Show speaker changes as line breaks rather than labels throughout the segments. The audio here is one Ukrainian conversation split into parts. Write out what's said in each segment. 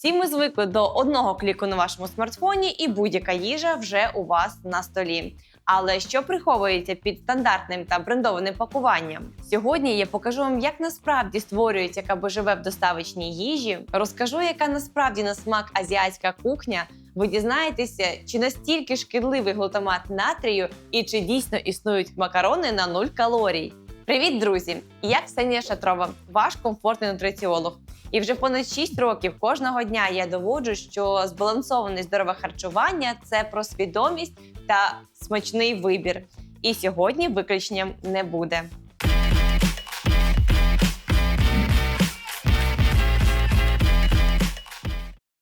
Всі ми звикли до одного кліку на вашому смартфоні, і будь-яка їжа вже у вас на столі. Але що приховується під стандартним та брендованим пакуванням? Сьогодні я покажу вам, як насправді створюється КБЖВ в доставочній їжі. Розкажу, яка насправді на смак азіатська кухня. Ви дізнаєтеся, чи настільки шкідливий глутамат натрію і чи дійсно існують макарони на нуль калорій. Привіт, друзі! Я Ксенія Шатрова, ваш комфортний нутриціолог. І вже понад 6 років кожного дня я доводжу, що збалансоване здорове харчування це про свідомість та смачний вибір. І сьогодні виключенням не буде.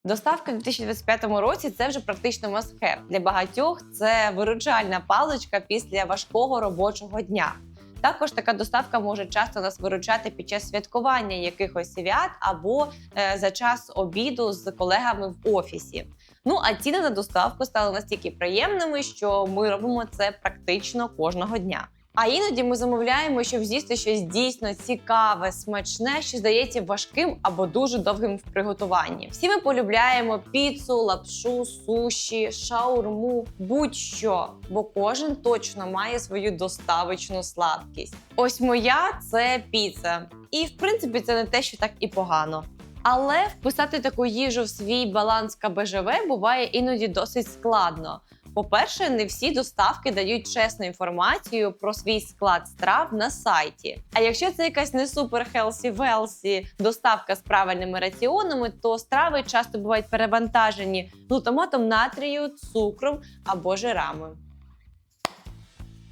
Доставка в 2025 році це вже практично must-have. Для багатьох це виручальна паличка після важкого робочого дня. Також така доставка може часто нас виручати під час святкування якихось свят або е, за час обіду з колегами в офісі. Ну а ціни на доставку стали настільки приємними, що ми робимо це практично кожного дня. А іноді ми замовляємо, щоб з'їсти щось дійсно цікаве, смачне, що здається важким або дуже довгим в приготуванні. Всі ми полюбляємо піцу, лапшу, суші, шаурму, будь-що, бо кожен точно має свою доставочну сладкість. Ось моя це піца. І в принципі це не те, що так і погано. Але вписати таку їжу в свій баланс КБЖВ буває іноді досить складно. По-перше, не всі доставки дають чесну інформацію про свій склад страв на сайті. А якщо це якась не супер хелсі велсі доставка з правильними раціонами, то страви часто бувають перевантажені глутаматом натрію, цукром або жирами.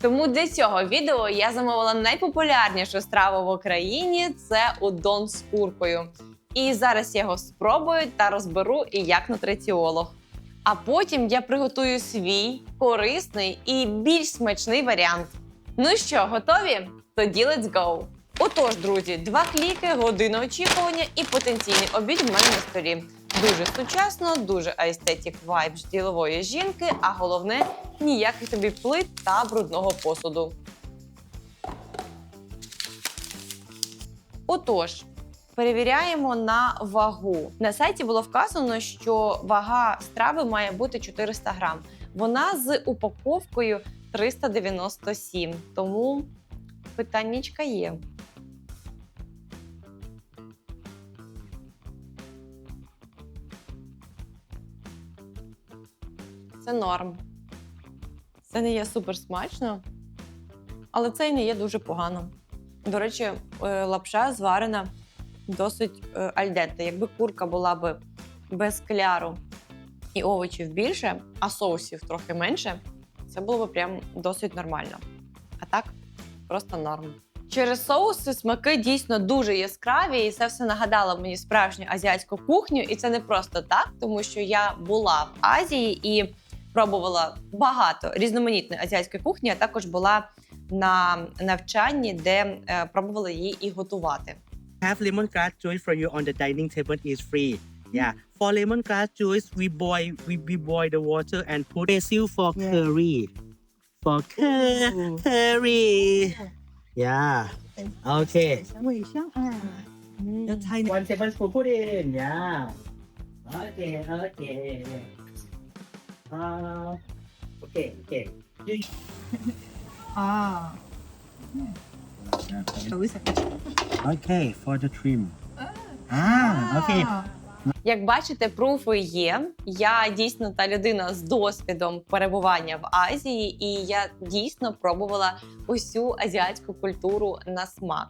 Тому для цього відео я замовила найпопулярнішу страву в Україні це удон з куркою. І зараз я його спробую та розберу і як нутриціолог. А потім я приготую свій корисний і більш смачний варіант. Ну що, готові? Тоді let's go! Отож, друзі, два кліки, година очікування і потенційний обід в мене на столі. Дуже сучасно, дуже aesthetic vibe ділової жінки, а головне ніяких тобі плит та брудного посуду. Отож, перевіряємо на вагу. На сайті було вказано, що вага страви має бути 400 грам. Вона з упаковкою 397, тому питаннячка є. Це норм. Це не є супер смачно, але це і не є дуже погано. До речі, е, лапша зварена досить е, альденте. Якби курка була б без кляру і овочів більше, а соусів трохи менше, це було б прям досить нормально. А так, просто норм. Через соуси смаки дійсно дуже яскраві, і це все нагадало мені справжню азіатську кухню. І це не просто так, тому що я була в Азії і пробувала багато різноманітної азіатської кухні, а також була на навчанні, де е, пробувала її і готувати.
have lemongrass juice for you on the dining table is free. Yeah. For lemongrass juice, we boil we, we boil the water and put basil for
Yeah.
curry. For cur-
Mm.
curry. Yeah. Okay.
香味香啊，
The tiny one tablespoon put in. Yeah. Okay. Okay. Uh, okay. Okay.
啊，手一下。
Okay. For the trim. Ah. Okay.
Як бачите, пруфи є. Я дійсно та людина з досвідом перебування в Азії, і я дійсно пробувала усю азіатську культуру на смак.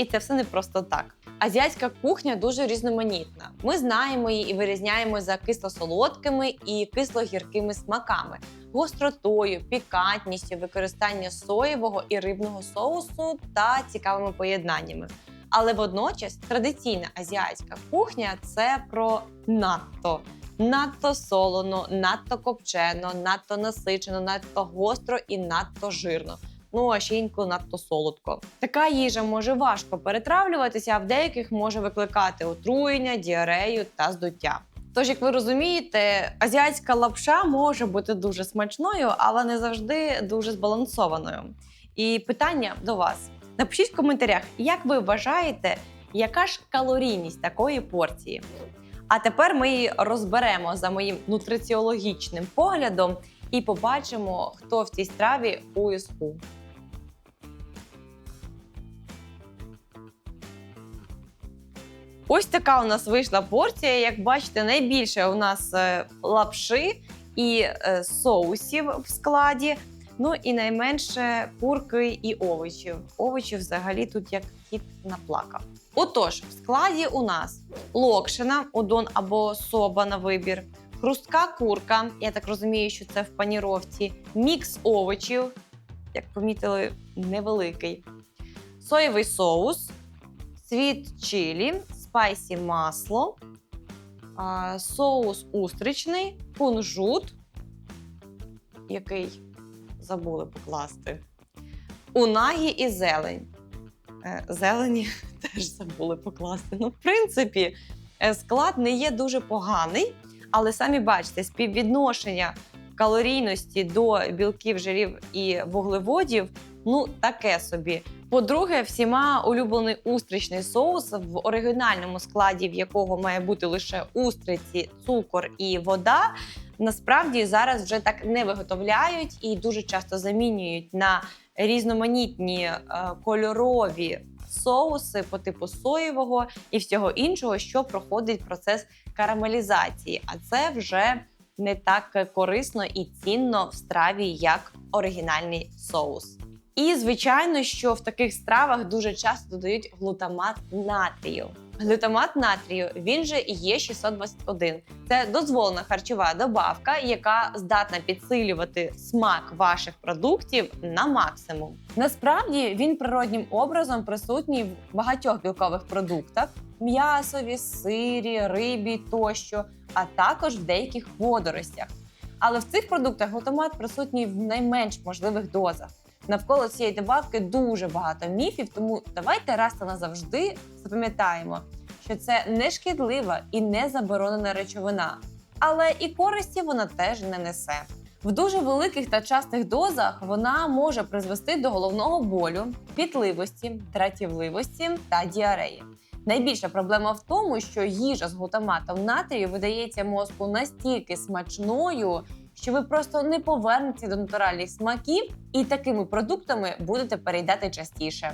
І це все не просто так. Азіатська кухня дуже різноманітна. Ми знаємо її і вирізняємо за кисло-солодкими і кисло-гіркими смаками, гостротою, пікантністю, використання соєвого і рибного соусу та цікавими поєднаннями. Але водночас традиційна азіатська кухня це про надто. Надто солоно, надто копчено, надто насичено, надто гостро і надто жирно. Ну а ще інколи надто солодко. Така їжа може важко перетравлюватися, а в деяких може викликати отруєння, діарею та здуття. Тож, як ви розумієте, азіатська лапша може бути дуже смачною, але не завжди дуже збалансованою. І питання до вас: напишіть в коментарях, як ви вважаєте, яка ж калорійність такої порції? А тепер ми її розберемо за моїм нутриціологічним поглядом і побачимо, хто в цій страві у іску. Ось така у нас вийшла порція. Як бачите, найбільше у нас е, лапши і е, соусів в складі. Ну і найменше курки і овочів. Овочів взагалі тут як кіт наплакав. Отож, в складі у нас локшина, удон або соба на вибір, хрустка курка. Я так розумію, що це в паніровці, мікс овочів, як помітили, невеликий, соєвий соус, світ чилі, спайсі масло, соус устричний, кунжут, який забули покласти, унагі і зелень. Е, Зелені теж забули покласти. Ну, в принципі, е, склад не є дуже поганий, але самі бачите, співвідношення калорійності до білків, жирів і вуглеводів ну таке собі. По-друге, всіма улюблений устричний соус, в оригінальному складі, в якого має бути лише устриці, цукор і вода. Насправді зараз вже так не виготовляють і дуже часто замінюють на різноманітні е, кольорові соуси по типу соєвого і всього іншого, що проходить процес карамелізації. А це вже не так корисно і цінно в страві, як оригінальний соус. І звичайно, що в таких стравах дуже часто додають глутамат натрію. Глютамат натрію він же є 621. Це дозволена харчова добавка, яка здатна підсилювати смак ваших продуктів на максимум. Насправді він природнім образом присутній в багатьох білкових продуктах: м'ясові, сирі, рибі тощо, а також в деяких водоростях. Але в цих продуктах глутамат присутній в найменш можливих дозах. Навколо цієї добавки дуже багато міфів, тому давайте раз та назавжди запам'ятаємо, що це не шкідлива і не заборонена речовина, але і користі вона теж не несе. В дуже великих та частих дозах вона може призвести до головного болю, пітливості, дратівливості та діареї. Найбільша проблема в тому, що їжа з глутаматом натрію видається мозку настільки смачною, що ви просто не повернетеся до натуральних смаків і такими продуктами будете переїдати частіше.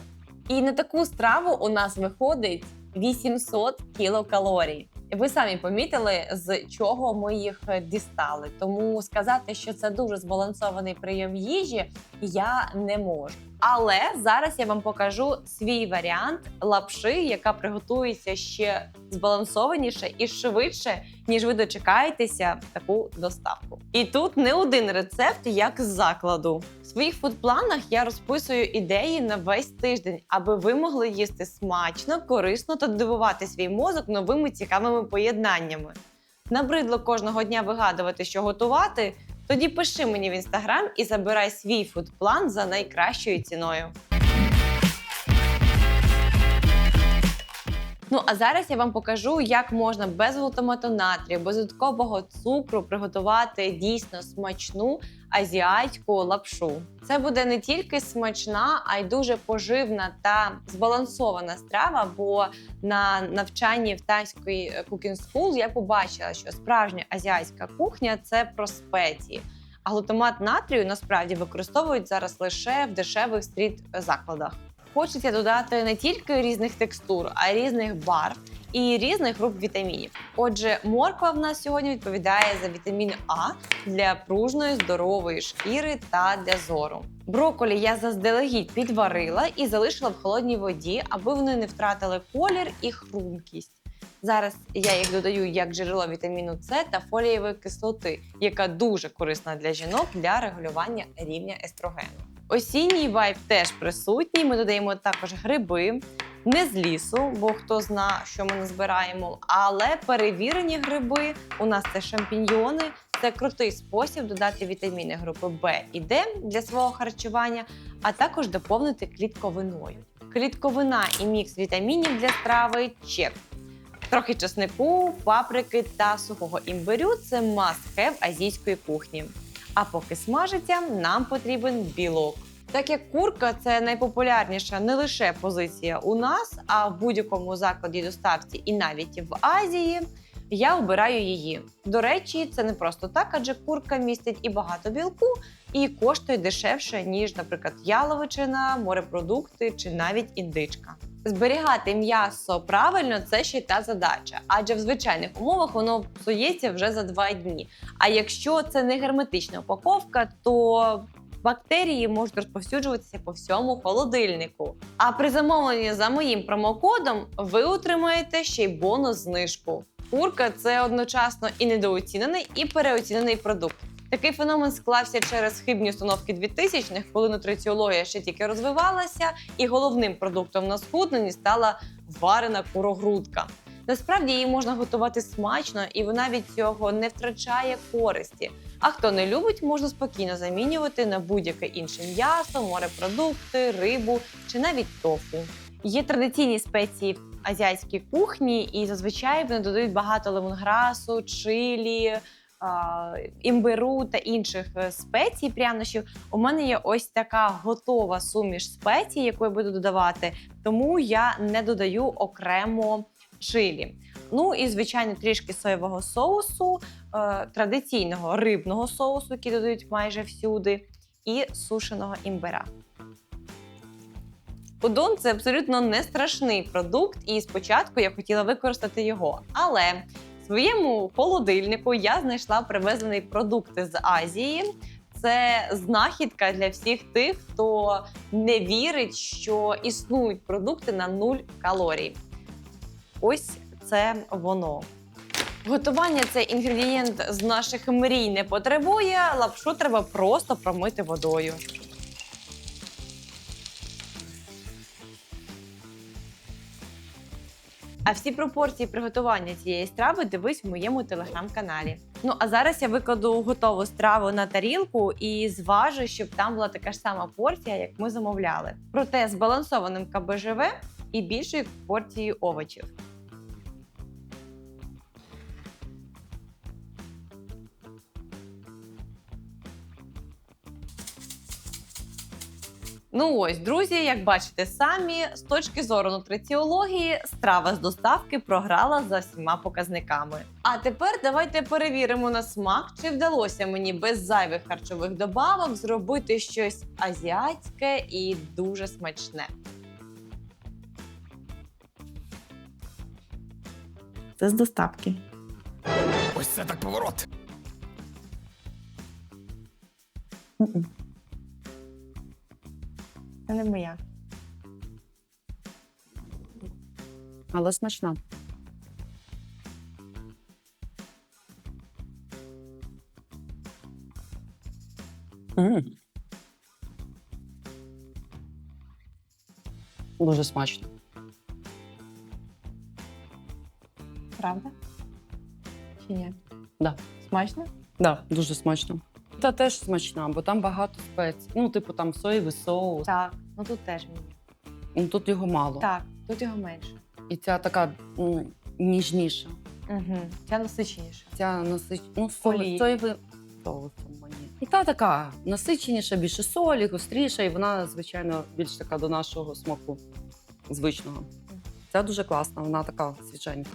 І на таку страву у нас виходить 800 кілокалорій. Ви самі помітили, з чого ми їх дістали. Тому сказати, що це дуже збалансований прийом їжі, я не можу. Але зараз я вам покажу свій варіант лапши, яка приготується ще збалансованіше і швидше, ніж ви дочекаєтеся таку доставку. І тут не один рецепт, як з закладу. В своїх фудпланах я розписую ідеї на весь тиждень, аби ви могли їсти смачно, корисно та дивувати свій мозок новими цікавими поєднаннями. Набридло кожного дня вигадувати, що готувати. Тоді пиши мені в інстаграм і забирай свій фудплан за найкращою ціною. Ну а зараз я вам покажу, як можна без глутамату натрію, без додаткового цукру приготувати дійсно смачну азіатську лапшу. Це буде не тільки смачна, а й дуже поживна та збалансована страва. Бо на навчанні в тайської Cooking School я побачила, що справжня азіатська кухня це про спеції. А глутамат натрію насправді використовують зараз лише в дешевих стріт закладах. Хочеться додати не тільки різних текстур, а й різних барв і різних груп вітамінів. Отже, морква в нас сьогодні відповідає за вітамін А для пружної здорової шкіри та для зору. Броколі я заздалегідь підварила і залишила в холодній воді, аби вони не втратили колір і хрумкість. Зараз я їх додаю як джерело вітаміну С та фолієвої кислоти, яка дуже корисна для жінок для регулювання рівня естрогену. Осінній вайб теж присутній. Ми додаємо також гриби, не з лісу, бо хто зна, що ми назбираємо, але перевірені гриби. У нас це шампіньйони. Це крутий спосіб додати вітаміни групи Б і Д для свого харчування, а також доповнити клітковиною. Клітковина і мікс вітамінів для страви чек. Трохи чеснику, паприки та сухого імбирю це must-have азійської кухні. А поки смажиться, нам потрібен білок. Так як курка це найпопулярніша не лише позиція у нас, а в будь-якому закладі доставці і навіть в Азії. я обираю її. До речі, це не просто так, адже курка містить і багато білку, і коштує дешевше, ніж, наприклад, яловичина, морепродукти чи навіть індичка. Зберігати м'ясо правильно це ще й та задача, адже в звичайних умовах воно псується вже за два дні. А якщо це не герметична упаковка, то бактерії можуть розповсюджуватися по всьому холодильнику. А при замовленні за моїм промокодом ви отримаєте ще й бонус знижку. Курка це одночасно і недооцінений, і переоцінений продукт. Такий феномен склався через хибні установки 2000-х, коли нутриціологія ще тільки розвивалася, і головним продуктом на схудненні стала варена курогрудка. Насправді її можна готувати смачно, і вона від цього не втрачає користі. А хто не любить, можна спокійно замінювати на будь-яке інше м'ясо, морепродукти, рибу чи навіть тофу. Є традиційні спеції азіатській кухні, і зазвичай вони додають багато лемонграсу, чилі, імбиру та інших е, спецій, прянощів. У мене є ось така готова суміш спецій, яку я буду додавати, тому я не додаю окремо чилі. Ну і звичайно, трішки соєвого соусу, традиційного рибного соусу, який додають майже всюди, і сушеного імбира. Удон це абсолютно не страшний продукт, і спочатку я хотіла використати його. Але в своєму холодильнику я знайшла привезений продукти з Азії. Це знахідка для всіх тих, хто не вірить, що існують продукти на нуль калорій. Ось це воно. Готування цей інгредієнт з наших мрій не потребує. Лапшу треба просто промити водою. А всі пропорції приготування цієї страви дивись в моєму телеграм-каналі. Ну а зараз я викладу готову страву на тарілку і зважу, щоб там була така ж сама порція, як ми замовляли. Проте збалансованим КБЖВ і більшою порцією овочів. Ну ось, друзі, як бачите самі, з точки зору нутриціології, страва з доставки програла за всіма показниками. А тепер давайте перевіримо на смак, чи вдалося мені без зайвих харчових добавок зробити щось азіатське і дуже смачне.
Це з доставки.
Ось це так поворот.
М-м.
Це не моя.
Але смачна.
М. Дуже смачно.
Правда? Чи ні?
Да.
Смачно?
Да, дуже смачно. Та теж смачна, бо там багато спецій. Ну, типу, там соєвий соус.
Так. Ну тут теж мені.
Ну, тут його мало.
Так, тут його менше.
І ця така м, ніжніша.
Угу. Ця насиченіша.
Ця насич... ну,
Солі.
солі. соєвий соусом мені. І та така насиченіша, більше солі, гостріша, і вона, звичайно, більш така до нашого смаку звичного. Ця дуже класна, вона така свіженька.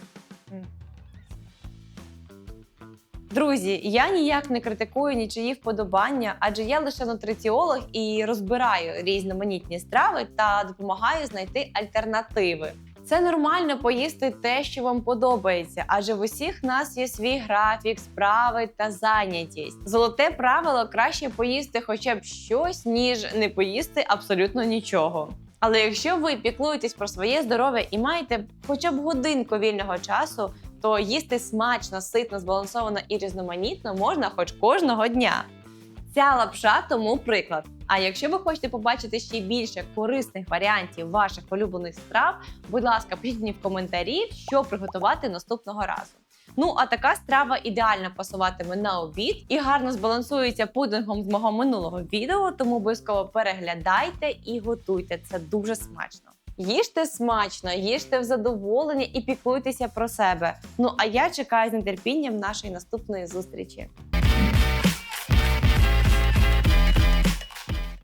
Друзі, я ніяк не критикую нічиї вподобання, адже я лише нутриціолог і розбираю різноманітні страви та допомагаю знайти альтернативи. Це нормально поїсти те, що вам подобається, адже в усіх нас є свій графік, справи та зайнятість. Золоте правило краще поїсти хоча б щось, ніж не поїсти абсолютно нічого. Але якщо ви піклуєтесь про своє здоров'я і маєте хоча б годинку вільного часу, то їсти смачно, ситно, збалансовано і різноманітно можна хоч кожного дня. Ця лапша тому приклад. А якщо ви хочете побачити ще більше корисних варіантів ваших улюблених страв, будь ласка, пишіть мені в коментарі, що приготувати наступного разу. Ну а така страва ідеально пасуватиме на обід і гарно збалансується пудингом з мого минулого відео, тому обов'язково переглядайте і готуйте. Це дуже смачно. Їжте смачно, їжте в задоволення і піклуйтеся про себе. Ну а я чекаю з нетерпінням нашої наступної зустрічі.